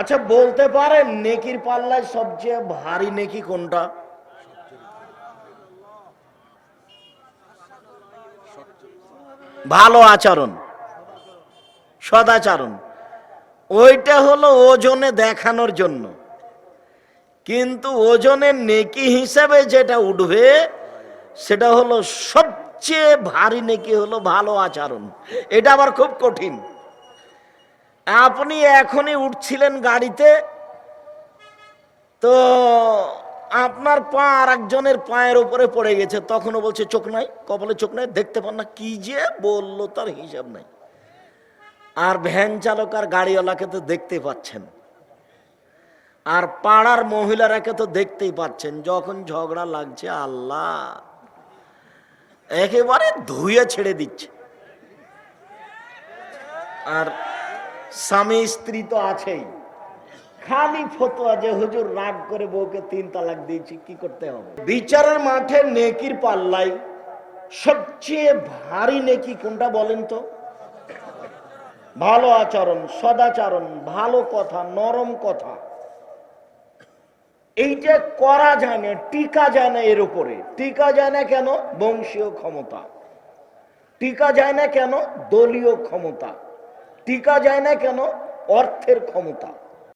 আচ্ছা বলতে পারেন নেকির পাল্লায় সবচেয়ে ভারী নেকি কোনটা? ভালো আচরণ সদাচরণ ওইটা হলো ওজনে দেখানোর জন্য। কিন্তু ওজনের নেকি হিসাবে যেটা উঠবে, সেটা হলো সবচেয়ে ভারী নেকি হলো ভালো আচরণ। এটা আবার খুব কঠিন। আপনি এখনই উঠছিলেন গাড়িতে, তো আপনার পা আর একজনের পায়ের উপরে পড়ে গেছে। তখনও বলছে, চোখ নাই, কপালে চোখ নাই, দেখতে পান না, কি যে বলল তার হিসাব নাই। আর ভ্যান চালক আর গাড়িওয়ালাকে তো দেখতে পাচ্ছেন। আর পাড়ার মহিলারাকে তো দেখতেই পাচ্ছেন, যখন ঝগড়া লাগছে, আল্লাহ, একেবারে ধুয়ে ছেড়ে দিচ্ছে। আর স্বামী, স্ত্রী তো আছেই। খালি ফতোয়া যে হুজুর রাগ করে বউকে তিন তালাক দিয়েছি, কি করতে হবে? বিচারের মাঠে নেকির পাল্লাই সবচেয়ে ভারী নেকি কোনটা বলেন তো? ভালো আচরণ, সদাচরণ, ভালো কথা, নরম কথা। এইটা করা যায় না টিকা যায় না এর উপরে। টিকা যায় না কেন? বংশীয় ক্ষমতা। টিকা যায় না কেন? দলীয় ক্ষমতা। টিকা যায় না কেন? অর্থের ক্ষমতা।